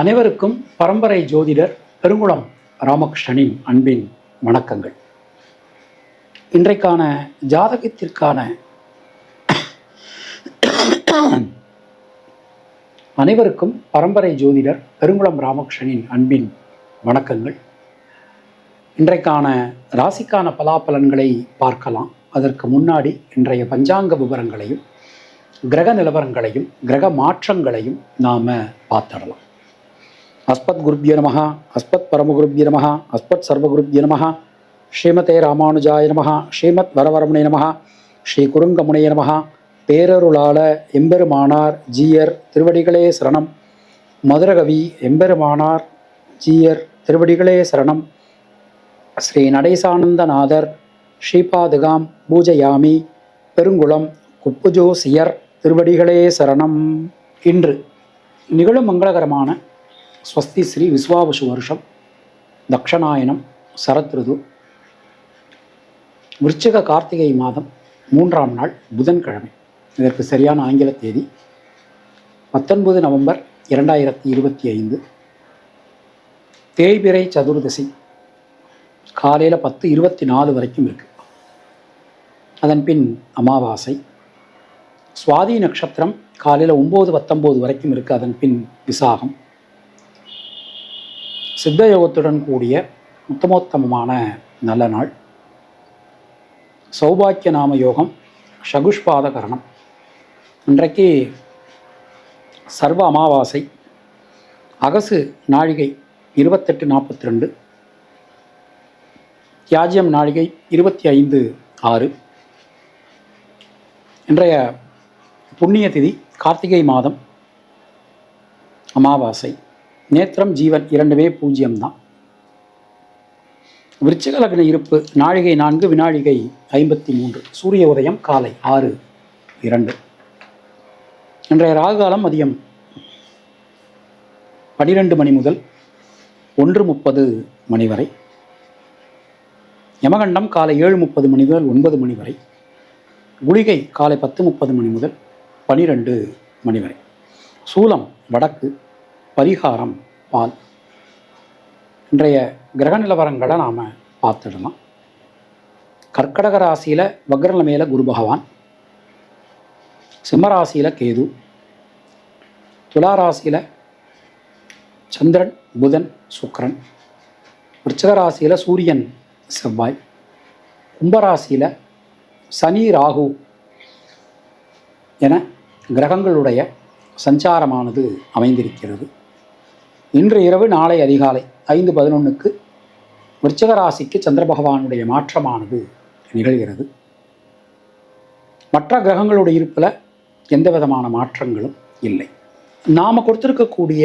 அனைவருக்கும் பரம்பரை ஜோதிடர் பெருங்குளம் ராமகிருஷ்ணனின் அன்பின் வணக்கங்கள். இன்றைக்கான ஜாதகத்திற்கான அனைவருக்கும் பரம்பரை ஜோதிடர் பெருங்குளம் ராமகிருஷ்ணனின் அன்பின் வணக்கங்கள். இன்றைக்கான ராசிக்கான பலாபலன்களை பார்க்கலாம். அதற்கு முன்னாடி இன்றைய பஞ்சாங்க விவரங்களையும் கிரக நிலவரங்களையும் கிரக மாற்றங்களையும் நாம் பார்த்துடலாம். அஸ்மத் குருப்ய நமஹா அஸ்மத் பரமகுருப்ய நமஹா அஸ்மத் சர்வகுருப்ய நமஹ ஸ்ரீமதே ராமானுஜாய நமஹ ஸ்ரீமத் வரவரமுனை நமஹ ஸ்ரீ குருங்கமுனைய நமஹ பேரருளாள எம்பெருமானார் ஜீயர் திருவடிகளே சரணம். மதுரகவி எம்பெருமானார் ஜீயர் திருவடிகளே சரணம். ஸ்ரீ நடேசானந்தநாதர் ஸ்ரீபாதுகாம் பூஜயாமி பெருங்குளம் குப்புஜோசியர் திருவடிகளே சரணம். இன்று நிகழும் மங்களகரமான ஸ்வஸ்தி ஸ்ரீ விஸ்வாவசு வருஷம் தக்ஷணாயனம் சரத் ருது. விருச்சிக கார்த்திகை மாதம் மூன்றாம் நாள் புதன்கிழமை. இதற்கு சரியான ஆங்கில தேதி பத்தொன்பது நவம்பர் இரண்டாயிரத்தி இருபத்தி ஐந்து. தேய்பிறை சதுர்தசி காலையில் பத்து இருபத்தி நாலு வரைக்கும் இருக்குது அதன் பின் அமாவாசை சுவாதி நட்சத்திரம் காலையில் ஒம்பது பத்தொம்போது வரைக்கும் இருக்குது அதன் பின் விசாகம் சித்த யோகத்துடன் கூடிய உத்தமோத்தமமான நல்ல நாள். சௌபாக்கிய நாம யோகம் சகுஷ்பாத கரணம். இன்றைக்கு சர்வ அமாவாசை அகசு நாழிகை இருபத்தெட்டு நாற்பத்தி ரெண்டு தியாஜ்யம் நாழிகை இருபத்தி ஐந்து ஆறு. இன்றைய புண்ணிய திதி கார்த்திகை மாதம் அமாவாசை. நேத்திரம் ஜீவன் இரண்டுமே பூஜ்ஜியம்தான் விருச்சிக லக்ன இருப்பு நாழிகை நான்கு வினாழிகை ஐம்பத்தி மூன்று சூரிய உதயம் காலை ஆறு இரண்டு. இன்றைய ராகுகாலம் மதியம் பனிரெண்டு மணி முதல் ஒன்று முப்பது மணி வரை. யமகண்டம் காலை ஏழு முப்பது மணி முதல் ஒன்பது மணி வரை. குளிகை காலை பத்து முப்பது மணி முதல் பனிரெண்டு மணி வரை. சூலம் வடக்கு பரிகாரம் பால். இன்றைய கிரக நிலவரங்களை நாம் பார்த்துடலாம். கர்க்கடக ராசியில் வக்ரநிலைமையில் குரு பகவான் சிம்மராசியில் கேது துலா ராசியில் சந்திரன் புதன் சுக்கரன் விருச்சக ராசியில் சூரியன் செவ்வாய் கும்பராசியில் சனி ராகு என கிரகங்களுடைய சஞ்சாரமானது அமைந்திருக்கிறது. இன்று இரவு நாளை அதிகாலை ஐந்து பதினொன்றுக்கு விருச்சக ராசிக்கு சந்திர பகவானுடைய மாற்றமானது நிகழ்கிறது. மற்ற கிரகங்களுடைய இருப்பில் எந்த விதமான மாற்றங்களும் இல்லை. நாம் கொடுத்திருக்கக்கூடிய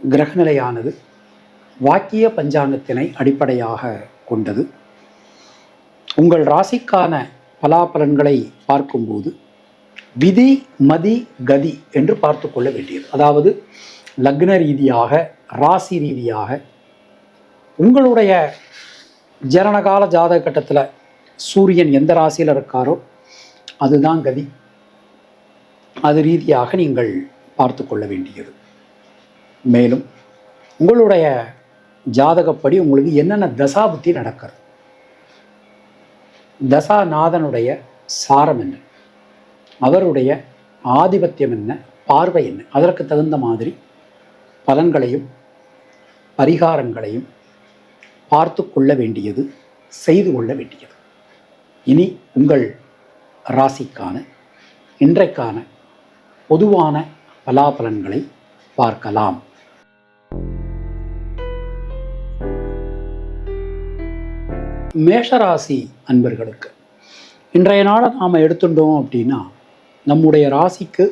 கிரகநிலையானது வாக்கிய பஞ்சாங்கத்தினை அடிப்படையாக கொண்டது. உங்கள் ராசிக்கான பலாபலன்களை பார்க்கும்போது விதி மதி கதி என்று பார்த்து கொள்ள வேண்டியது. அதாவது லக்ன ரீதியாக ராசி ரீதியாக உங்களுடைய ஜனனகால ஜாதக கட்டத்தில் சூரியன் எந்த ராசியில் இருக்காரோ அதுதான் கதி. அது ரீதியாக நீங்கள் பார்த்து கொள்ள வேண்டியது. மேலும் உங்களுடைய ஜாதகப்படி உங்களுக்கு என்னென்ன தசாபுத்தி நடக்கிறது? தசாநாதனுடைய சாரம் என்ன? அவருடைய ஆதிபத்தியம் என்ன? பார்வை என்ன? அதற்கு தகுந்த மாதிரி பலன்களையும் பரிகாரங்களையும் பார்த்து கொள்ள வேண்டியது செய்து கொள்ள வேண்டியது. இனி உங்கள் ராசிக்கான இன்றைக்கான பொதுவான பலாபலன்களை பார்க்கலாம். மேஷராசி அன்பர்களுக்கு இன்றைய நாளை நாம் எடுத்துட்டோம் அப்படின்னா நம்முடைய ராசிக்கு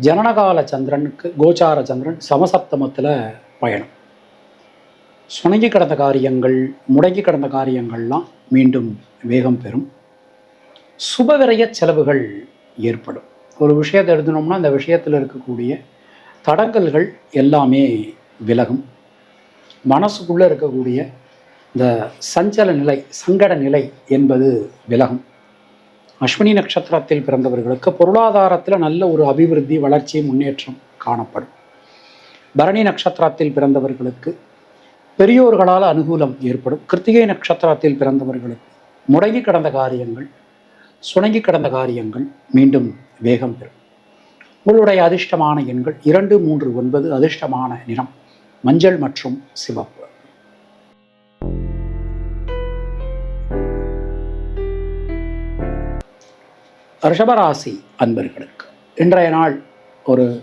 ஜனனகால சந்திரனுக்கு கோச்சார சந்திரன் சமசப்தமத்தில் பயணம். சுணங்கி கிடந்த காரியங்கள் முடங்கி கிடந்த காரியங்கள்லாம் மீண்டும் வேகம் பெறும். சுபவிரய செலவுகள் ஏற்படும். ஒரு விஷயத்தை எழுதணும்னா அந்த விஷயத்தில் இருக்கக்கூடிய தடங்கல்கள் எல்லாமே விலகும். மனசுக்குள்ளே இருக்கக்கூடிய இந்த சஞ்சல நிலை சங்கட நிலை என்பது விலகும். அஸ்வினி நட்சத்திரத்தில் பிறந்தவர்களுக்கு பொருளாதாரத்தில் நல்ல ஒரு அபிவிருத்தி வளர்ச்சி முன்னேற்றம் காணப்படும். பரணி நட்சத்திரத்தில் பிறந்தவர்களுக்கு பெரியோர்களால் அனுகூலம் ஏற்படும். கிருத்திகை நட்சத்திரத்தில் பிறந்தவர்களுக்கு முடங்கி கடந்த காரியங்கள் சுணங்கி கடந்த காரியங்கள் மீண்டும் வேகம் பெறும். உங்களுடைய அதிர்ஷ்டமான எண்கள் இரண்டு மூன்று ஒன்பது அதிர்ஷ்டமான நிறம் மஞ்சள் மற்றும் சிவப்பு. ரிஷபராசி அன்பர்களுக்கு இன்றைய நாள் ஒரு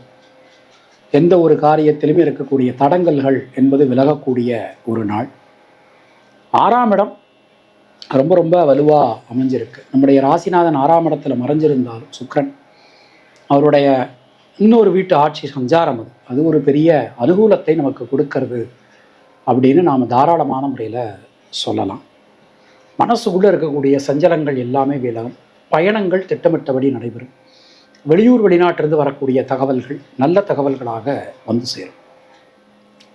எந்த ஒரு காரியத்திலும் இருக்கக்கூடிய தடங்கல்கள் என்பது விலகக்கூடிய ஒரு நாள். ஆறாம் இடம் ரொம்ப ரொம்ப வலுவாக அமைஞ்சிருக்கு. நம்முடைய ராசிநாதன் ஆறாம் இடத்துல மறைஞ்சிருந்தாலும் சுக்ரன் அவருடைய இன்னொரு வீட்டு ஆட்சி சஞ்சாரம் அது. அது ஒரு பெரிய அனுகூலத்தை நமக்கு கொடுக்கறது அப்படின்னு நாம் தாராளமான முறையில் சொல்லலாம். மனசுக்குள்ளே இருக்கக்கூடிய சஞ்சலங்கள் எல்லாமே விலகும். பயணங்கள் திட்டமிட்டபடி நடைபெறும். வெளியூர் வெளிநாட்டிலிருந்து வரக்கூடிய தகவல்கள் நல்ல தகவல்களாக வந்து சேரும்.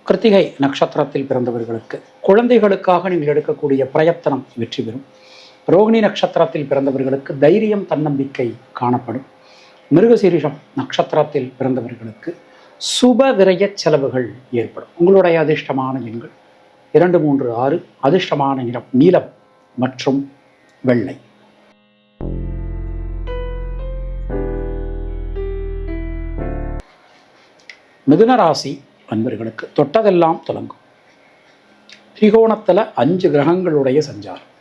கிருத்திகை நட்சத்திரத்தில் பிறந்தவர்களுக்கு குழந்தைகளுக்காக நீங்கள் எடுக்கக்கூடிய பிரயத்தனம் வெற்றி பெறும். ரோகிணி நட்சத்திரத்தில் பிறந்தவர்களுக்கு தைரியம் தன்னம்பிக்கை காணப்படும். மிருகசீரிஷம் நட்சத்திரத்தில் பிறந்தவர்களுக்கு சுப விரய செலவுகள் ஏற்படும். உங்களுடைய அதிர்ஷ்டமான எண்கள் இரண்டு மூன்று ஆறு. அதிர்ஷ்டமான நிறம் நீலம் மற்றும் வெள்ளை. மிதுன ராசி அன்பர்களுக்கு தொட்டதெல்லாம் தொடங்கும். திரிகோணத்தில் அஞ்சு கிரகங்களுடைய சஞ்சாரம்.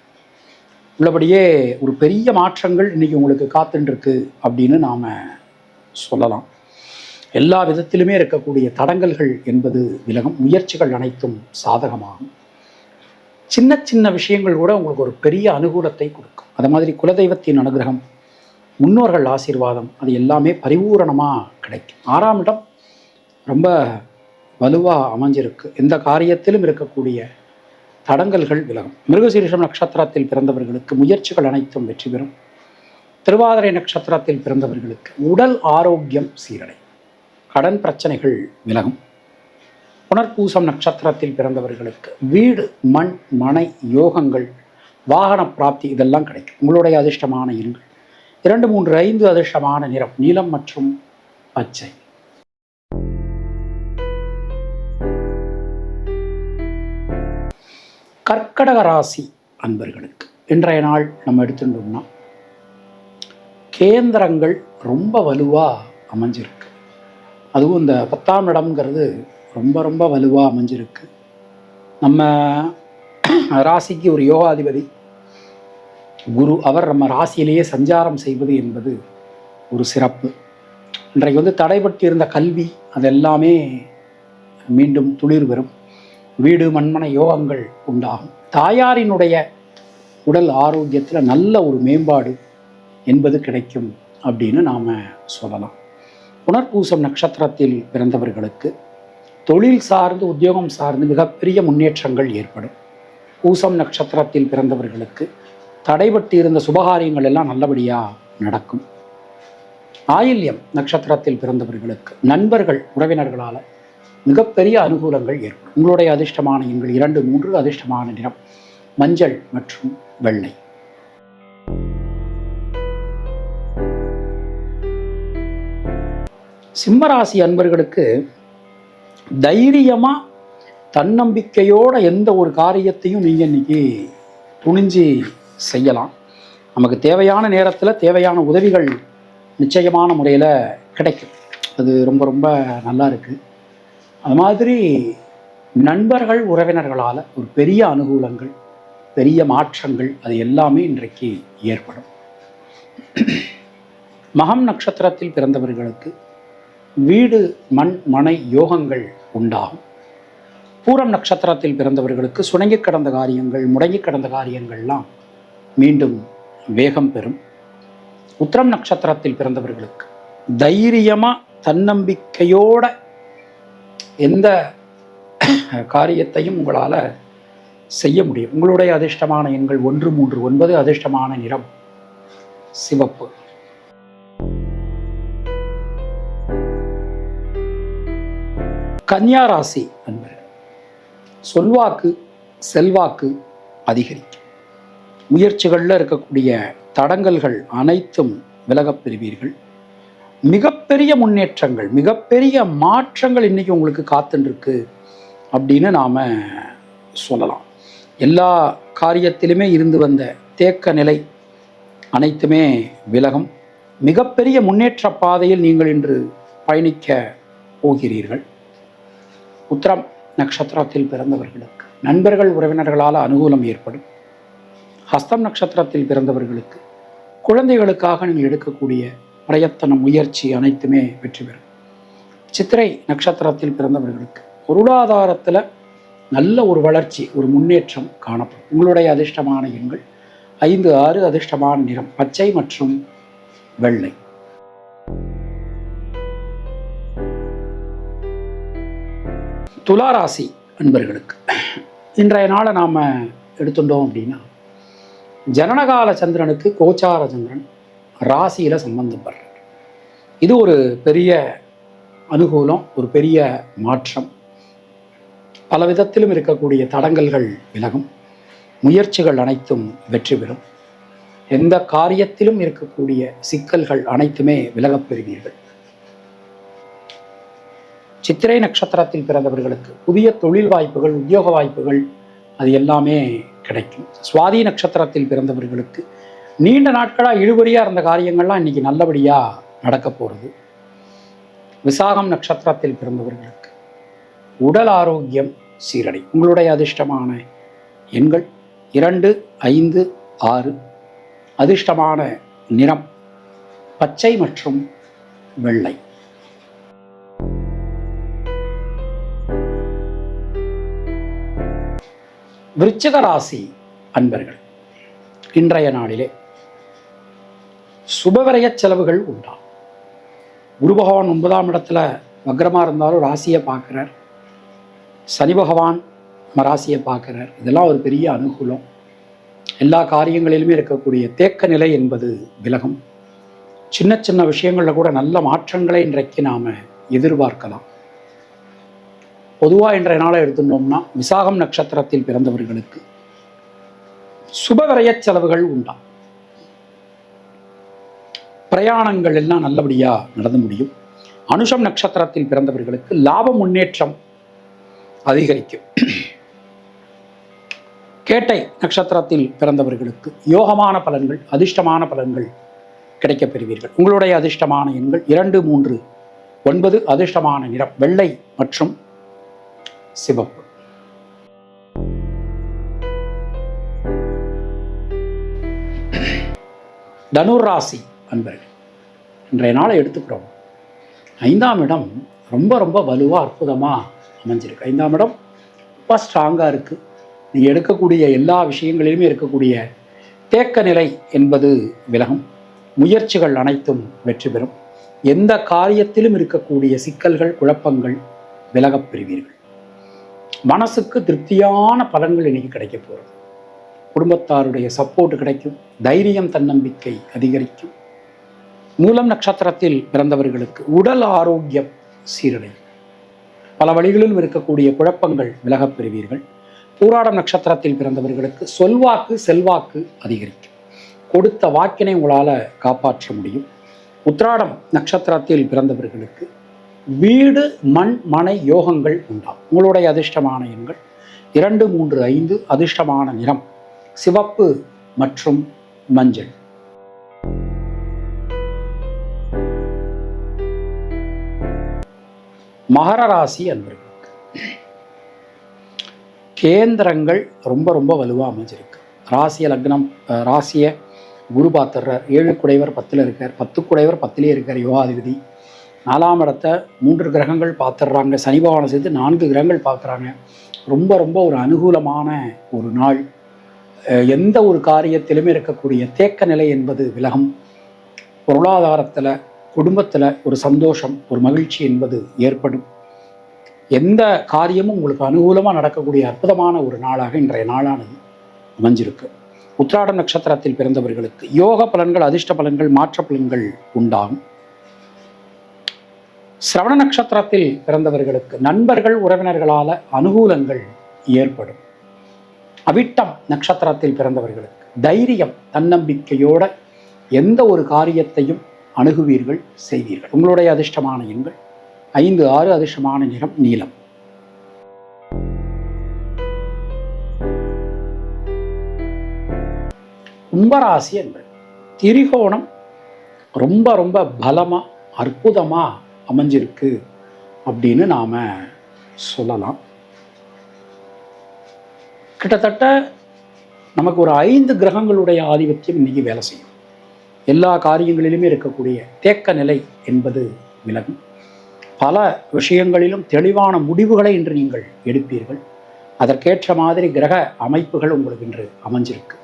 உள்ளபடியே ஒரு பெரிய மாற்றங்கள் இன்னைக்கு உங்களுக்கு காத்துருக்கு அப்படின்னு நாம் சொல்லலாம். எல்லா விதத்திலுமே இருக்கக்கூடிய தடங்கல்கள் என்பது விலகும். முயற்சிகள் அனைத்தும் சாதகமாகும். சின்ன சின்ன விஷயங்கள் கூட உங்களுக்கு ஒரு பெரிய அனுகூலத்தை கொடுக்கும். அது மாதிரி குலதெய்வத்தின் அனுகிரகம் முன்னோர்கள் ஆசீர்வாதம் அது எல்லாமே பரிபூரணமாக கிடைக்கும். ஆறாம் இடம் ரொம்ப வலுவாக அமைஞ்சிருக்கு. எந்த காரியத்திலும் இருக்கக்கூடிய தடங்கல்கள் விலகும். மிருகசீரிஷம் நட்சத்திரத்தில் பிறந்தவர்களுக்கு முயற்சிகள் அனைத்தும் வெற்றி பெறும். திருவாதிரை நட்சத்திரத்தில் பிறந்தவர்களுக்கு உடல் ஆரோக்கியம் சீரடை. கடன் பிரச்சனைகள் விலகும். புனர்பூசம் நட்சத்திரத்தில் பிறந்தவர்களுக்கு வீடு மண் மனை யோகங்கள் வாகன பிராப்தி இதெல்லாம் கிடைக்கும். உங்களுடைய அதிர்ஷ்டமான இருங்கள் இரண்டு மூன்று ஐந்து அதிர்ஷ்டமான நிறம் நீலம் மற்றும் பச்சை. கர்க்கடக ராசி அன்பர்களுக்கு இன்றைய நாள் நம்ம எடுத்துட்டோம்னா கேந்திரங்கள் ரொம்ப வலுவாக அமைஞ்சிருக்கு. அதுவும் இந்த பத்தாம் இடம்ங்கிறது ரொம்ப ரொம்ப வலுவாக அமைஞ்சிருக்கு. நம்ம ராசிக்கு ஒரு யோகாதிபதி குரு அவர் நம்ம ராசியிலேயே சஞ்சாரம் செய்வது என்பது ஒரு சிறப்பு. இன்றைக்கு வந்து தடைபட்டு இருந்த கல்வி அதெல்லாமே மீண்டும் துளிர் பெறும் வீடு மண்மனை யோகங்கள் உண்டாகும். தாயாரினுடைய உடல் ஆரோக்கியத்தில் நல்ல ஒரு மேம்பாடு என்பது கிடைக்கும் அப்படின்னு நாம் சொல்லலாம். புனர்பூசம் நட்சத்திரத்தில் பிறந்தவர்களுக்கு தொழில் சார்ந்து உத்தியோகம் சார்ந்து மிகப்பெரிய முன்னேற்றங்கள் ஏற்படும். பூசம் நட்சத்திரத்தில் பிறந்தவர்களுக்கு தடைபட்டு இருந்த சுபகாரியங்கள் எல்லாம் நல்லபடியாக நடக்கும். ஆயில்யம் நட்சத்திரத்தில் பிறந்தவர்களுக்கு நண்பர்கள் உறவினர்களால் மிகப்பெரிய அனுகூலங்கள் ஏற்படும். உங்களுடைய அதிர்ஷ்டமான எண்கள் இரண்டு மூன்று அதிர்ஷ்டமான நிறம் மஞ்சள் மற்றும் வெள்ளை. சிம்மராசி அன்பர்களுக்கு தைரியமாக தன்னம்பிக்கையோட எந்த ஒரு காரியத்தையும் நீங்கள் இன்னைக்கு துணிஞ்சு செய்யலாம். நமக்கு தேவையான நேரத்தில் தேவையான உதவிகள் நிச்சயமான முறையில் கிடைக்கும். அது ரொம்ப ரொம்ப நல்லா இருக்குது அது மாதிரி நண்பர்கள் உறவினர்களால் ஒரு பெரிய அனுகூலங்கள் பெரிய மாற்றங்கள் அது எல்லாமே இன்றைக்கு ஏற்படும். மகம் நட்சத்திரத்தில் பிறந்தவர்களுக்கு வீடு மண் மனை யோகங்கள் உண்டாகும். பூரம் நட்சத்திரத்தில் பிறந்தவர்களுக்கு சுணங்கி கடந்த காரியங்கள் முடங்கி கடந்த காரியங்கள்லாம் மீண்டும் வேகம் பெறும். உத்திரம் நட்சத்திரத்தில் பிறந்தவர்களுக்கு தைரியமாக தன்னம்பிக்கையோட எந்த காரியத்தையும் உங்களால் செய்ய முடியும். உங்களுடைய அதிர்ஷ்டமான எண்கள் ஒன்று மூன்று ஒன்பது அதிர்ஷ்டமான நிறம் சிவப்பு. கன்னியா ராசி அன்பர்கள் சொல்வாக்கு செல்வாக்கு அதிகரிக்கும். முயற்சிகளில் இருக்கக்கூடிய தடங்கல்கள் அனைத்தும் விலகப் பெறுவீர்கள். மிகப்பெரிய முன்னேற்றங்கள் மிகப்பெரிய மாற்றங்கள் இன்றைக்கி உங்களுக்கு காத்துருக்கு அப்படின்னு நாம் சொல்லலாம். எல்லா காரியத்திலுமே இருந்து வந்த தேக்க நிலை அனைத்துமே விலகும். மிகப்பெரிய முன்னேற்ற பாதையில் நீங்கள் இன்று பயணிக்க போகிறீர்கள். உத்திரம் நட்சத்திரத்தில் பிறந்தவர்களுக்கு நண்பர்கள் உறவினர்களால் அனுகூலம் ஏற்படும். ஹஸ்தம் நட்சத்திரத்தில் பிறந்தவர்களுக்கு குழந்தைகளுக்காக நீங்கள் எடுக்கக்கூடிய பிரயத்தனம் முயற்சி அனைத்துமே வெற்றி பெறும். சித்திரை நட்சத்திரத்தில் பிறந்தவர்களுக்கு பொருளாதாரத்தில் நல்ல ஒரு வளர்ச்சி ஒரு முன்னேற்றம் காணப்படும். உங்களுடைய அதிர்ஷ்டமான எண்கள் ஐந்து ஆறு அதிர்ஷ்டமான நிறம் பச்சை மற்றும் வெள்ளை. துளாராசி அன்பர்களுக்கு இன்றைய நாளை நாம் எடுத்துட்டோம் அப்படின்னா ஜனனகால சந்திரனுக்கு கோச்சார சந்திரன் ராசியில் சம்பந்தப்படுறார். இது ஒரு பெரிய அனுகூலம் ஒரு பெரிய மாற்றம். பல விதத்திலும் இருக்கக்கூடிய தடங்கல்கள் விலகும். முயற்சிகள் அனைத்தும் வெற்றி பெறும். எந்த காரியத்திலும் இருக்கக்கூடிய சிக்கல்கள் அனைத்துமே விலகப் பெறுவீர்கள். சித்திரை நட்சத்திரத்தில் பிறந்தவர்களுக்கு புதிய தொழில் வாய்ப்புகள் உத்தியோக வாய்ப்புகள் அது எல்லாமே கிடைக்கும். சுவாதி நட்சத்திரத்தில் பிறந்தவர்களுக்கு நீண்ட நாட்களாக இழுபறியாக இருந்த காரியங்கள்லாம் இன்னைக்கு நல்லபடியாக நடக்க போகிறது விசாகம் நட்சத்திரத்தில் பிறந்தவர்களுக்கு உடல் ஆரோக்கியம் சீரடை. உங்களுடைய அதிர்ஷ்டமான எண்கள் இரண்டு ஐந்து ஆறு. அதிர்ஷ்டமான நிறம் பச்சை மற்றும் வெள்ளை. விருச்சிக ராசி அன்பர்கள் இன்றைய நாளிலே சுபவரைய செலவுகள் உண்டாம் குரு பகவான் ஒன்பதாம் இடத்துல வக்ரமாக இருந்தாலும் ராசியை பார்க்குறார். சனி பகவான் நம்ம ராசியை பார்க்குறார். இதெல்லாம் ஒரு பெரிய அனுகூலம். எல்லா காரியங்களிலுமே இருக்கக்கூடிய தேக்க நிலை என்பது விலகும். சின்ன சின்ன விஷயங்களில் கூட நல்ல மாற்றங்களை இன்றைக்கு நாம் எதிர்பார்க்கலாம். பொதுவாக இன்றைய நாளை எடுத்துட்டோம்னா விசாகம் நட்சத்திரத்தில் பிறந்தவர்களுக்கு சுபவரைய செலவுகள் உண்டாம் பிரயாணங்கள் எல்லாம் நல்லபடியாக நடந்து முடியும். அனுஷம் நட்சத்திரத்தில் பிறந்தவர்களுக்கு லாப முன்னேற்றம் அதிகரிக்கும். கேட்டை நட்சத்திரத்தில் பிறந்தவர்களுக்கு யோகமான பலன்கள் அதிர்ஷ்டமான பலன்கள் கிடைக்கப் பெறுவீர்கள். உங்களுடைய அதிர்ஷ்டமான எண்கள் இரண்டு மூன்று ஒன்பது அதிர்ஷ்டமான நிறம் வெள்ளை மற்றும் சிவப்பு. தனுர் ராசி அன்பர்கள் இன்றைய நாளை எடுத்துக்கிறோம். ஐந்தாம் இடம் ரொம்ப ரொம்ப வலுவாக அற்புதமாக அமைஞ்சிருக்கு. ஐந்தாம் இடம் ரொம்ப ஸ்ட்ராங்காக இருக்குது நீங்கள் எடுக்கக்கூடிய எல்லா விஷயங்களிலுமே இருக்கக்கூடிய தேக்க நிலை என்பது விலகும். முயற்சிகள் அனைத்தும் வெற்றி பெறும். எந்த காரியத்திலும் இருக்கக்கூடிய சிக்கல்கள் குழப்பங்கள் விலகப் பெறுவீர்கள். மனசுக்கு திருப்தியான பலன்கள் இன்னைக்கு கிடைக்க போகிறது. குடும்பத்தாருடைய சப்போர்ட் கிடைக்கும். தைரியம் தன்னம்பிக்கை அதிகரிக்கும். மூலம் நட்சத்திரத்தில் பிறந்தவர்களுக்கு உடல் ஆரோக்கியம் சீரடையும் பல வழிகளிலும் இருக்கக்கூடிய குழப்பங்கள் விலகப் பெறுவீர்கள் பூராடம் நட்சத்திரத்தில் பிறந்தவர்களுக்கு சொல்வாக்கு செல்வாக்கு அதிகரிக்கும். கொடுத்த வாக்கினை உங்களால் காப்பாற்ற முடியும். உத்ராடம் நட்சத்திரத்தில் பிறந்தவர்களுக்கு வீடு மண் மனை யோகங்கள் உண்டாம் உங்களுடைய அதிர்ஷ்டமான எண்கள் இரண்டு மூன்று ஐந்து அதிர்ஷ்டமான நிறம் சிவப்பு மற்றும் மஞ்சள். மகர ராசி அன்பர்களுக்கு கேந்திரங்கள் ரொம்ப ரொம்ப வலுவாக அமைஞ்சிருக்கு. ராசிய லக்னம் ராசிய குரு பார்த்துடுறார். ஏழு குடைவர் பத்தில் இருக்கார். பத்து குடைவர் பத்திலே இருக்கார் யோகாதிபதி. நாலாம் இடத்த மூன்று கிரகங்கள் பார்த்துடுறாங்க. சனி பகவானை சேர்த்து நான்கு கிரகங்கள் பார்க்குறாங்க. ரொம்ப ரொம்ப ஒரு அனுகூலமான ஒரு நாள். எந்த ஒரு காரியத்திலுமே இருக்கக்கூடிய தேக்க நிலை என்பது விலகும். பொருளாதாரத்தில் குடும்பத்தில் ஒரு சந்தோஷம் ஒரு மகிழ்ச்சி என்பது ஏற்படும். எந்த காரியமும் உங்களுக்கு அனுகூலமாக நடக்கக்கூடிய அற்புதமான ஒரு நாளாக இன்றைய நாளானது அமைஞ்சிருக்கு. உத்ராடம் நட்சத்திரத்தில் பிறந்தவர்களுக்கு யோக பலன்கள் அதிர்ஷ்ட பலன்கள் மாற்ற பலன்கள் உண்டாகும். சிரவண நட்சத்திரத்தில் பிறந்தவர்களுக்கு நண்பர்கள் உறவினர்களால் அனுகூலங்கள் ஏற்படும். அவிட்டம் நட்சத்திரத்தில் பிறந்தவர்களுக்கு தைரியம் தன்னம்பிக்கையோட எந்த ஒரு காரியத்தையும் அணுகுவீர்கள் செய்வீர்கள். உங்களுடைய அதிர்ஷ்டமான எண்கள் ஐந்து ஆறு அதிர்ஷ்டமான நிறம் நீளம் கும்பராசி என்பது திரிகோணம் ரொம்ப ரொம்ப பலமாக அற்புதமாக அமைஞ்சிருக்கு அப்படின்னு நாம் சொல்லலாம். கிட்டத்தட்ட நமக்கு ஒரு ஐந்து கிரகங்களுடைய ஆதிபத்தியம் இன்னைக்கு வேலை செய்யும். எல்லா காரியங்களிலுமே இருக்கக்கூடிய தேக்க நிலை என்பது விலகும். பல விஷயங்களிலும் தெளிவான முடிவுகளை இன்று நீங்கள் எடுப்பீர்கள். அதற்கேற்ற மாதிரி கிரக அமைப்புகள் உங்களுக்கு இன்று அமைஞ்சிருக்கு.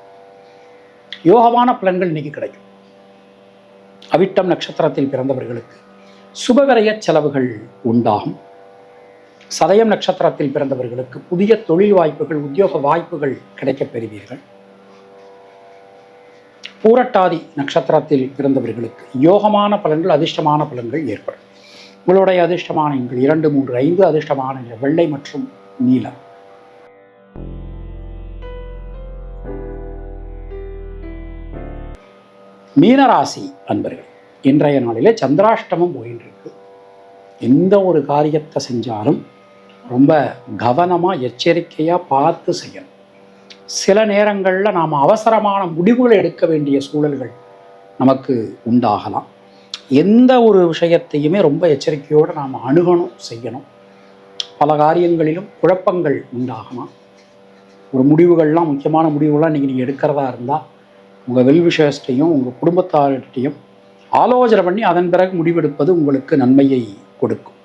யோகமான பலன்கள் இன்னைக்கு கிடைக்கும். அவிட்டம் நட்சத்திரத்தில் பிறந்தவர்களுக்கு சுபவிரய செலவுகள் உண்டாகும். சதயம் நட்சத்திரத்தில் பிறந்தவர்களுக்கு புதிய தொழில் வாய்ப்புகள் உத்தியோக வாய்ப்புகள் கிடைக்கப் பெறுவீர்கள். பூரட்டாதி நட்சத்திரத்தில் பிறந்தவர்களுக்கு யோகமான பலன்கள் அதிர்ஷ்டமான பலன்கள் ஏற்படும். உங்களுடைய அதிர்ஷ்டமான எண்கள் இரண்டு மூன்று ஐந்து அதிர்ஷ்டமான வெள்ளை மற்றும் நீலம். மீனராசி அன்பர்கள் இன்றைய நாளிலே சந்திராஷ்டமம் போயின்றிருக்கு. எந்த ஒரு காரியத்தை செஞ்சாலும் ரொம்ப கவனமாக எச்சரிக்கையாக பார்த்து செய்யணும். சில நேரங்களில் நாம் அவசரமான முடிவுகளை எடுக்க வேண்டிய சூழல்கள் நமக்கு உண்டாகலாம். எந்த ஒரு விஷயத்தையுமே ரொம்ப எச்சரிக்கையோடு நாம் அணுகணும் செய்யணும். பல காரியங்களிலும் குழப்பங்கள் உண்டாகலாம். ஒரு முடிவுகள்லாம் முக்கியமான முடிவுகள்லாம் நீங்கள் நீங்கள் எடுக்கிறதா இருந்தால் உங்கள் வெல்விஷயஸ்டையும் உங்கள் குடும்பத்தார்கிட்டையும் ஆலோசனை பண்ணி அதன் பிறகு முடிவெடுப்பது உங்களுக்கு நன்மையை கொடுக்கும்.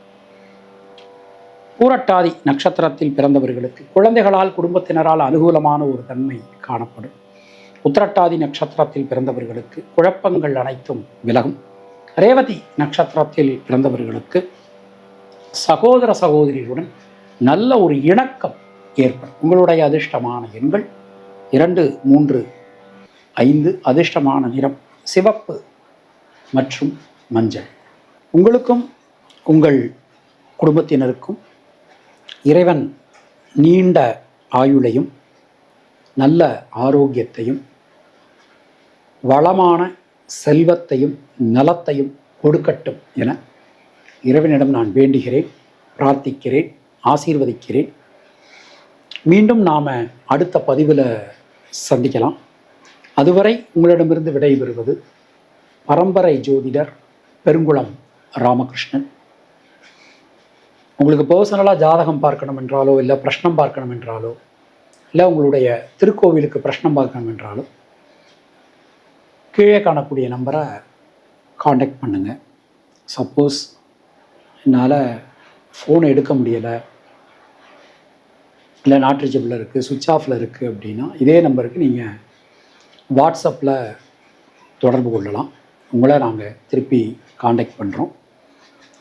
பூரட்டாதி நட்சத்திரத்தில் பிறந்தவர்களுக்கு குழந்தைகளால் குடும்பத்தினரால் அனுகூலமான ஒரு தன்மை காணப்படும். உத்திரட்டாதி நட்சத்திரத்தில் பிறந்தவர்களுக்கு குழப்பங்கள் அனைத்தும் விலகும். ரேவதி நட்சத்திரத்தில் பிறந்தவர்களுக்கு சகோதர சகோதரிகளுடன் நல்ல ஒரு இணக்கம் ஏற்படும். உங்களுடைய அதிர்ஷ்டமான எண்கள் இரண்டு மூன்று ஐந்து அதிர்ஷ்டமான நிறம் சிவப்பு மற்றும் மஞ்சள். உங்களுக்கும் உங்கள் குடும்பத்தினருக்கும் இறைவன் நீண்ட ஆயுளையும் நல்ல ஆரோக்கியத்தையும் வளமான செல்வத்தையும் நலத்தையும் கொடுக்கட்டும் என இறைவனிடம் நான் வேண்டுகிறேன் பிரார்த்திக்கிறேன் ஆசீர்வதிக்கிறேன். மீண்டும் நாம் அடுத்த பதிவில் சந்திக்கலாம். அதுவரை உங்களிடமிருந்து விடைபெறுவது பரம்பரை ஜோதிடர் பெருங்குளம் ராமகிருஷ்ணன். உங்களுக்கு பர்சனலாக ஜாதகம் பார்க்கணும் என்றாலோ இல்லை பிரஷ்னம் பார்க்கணும் என்றாலோ இல்லை உங்களுடைய திருக்கோவிலுக்கு பிரஷ்னம் பார்க்கணும் என்றாலோ கீழே காணக்கூடிய நம்பரை காண்டாக்ட் பண்ணுங்கள் சப்போஸ் என்னால் ஃபோன் எடுக்க முடியலை இல்லை நாட் ரீச்சபிளில் இருக்குது சுவிட்ச் ஆஃபில் இருக்குது அப்படின்னா இதே நம்பருக்கு நீங்கள் வாட்ஸ்அப்பில் தொடர்பு கொள்ளலாம். உங்களை நாங்கள் திருப்பி காண்டாக்ட் பண்ணுறோம்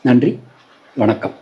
நன்றி வணக்கம்.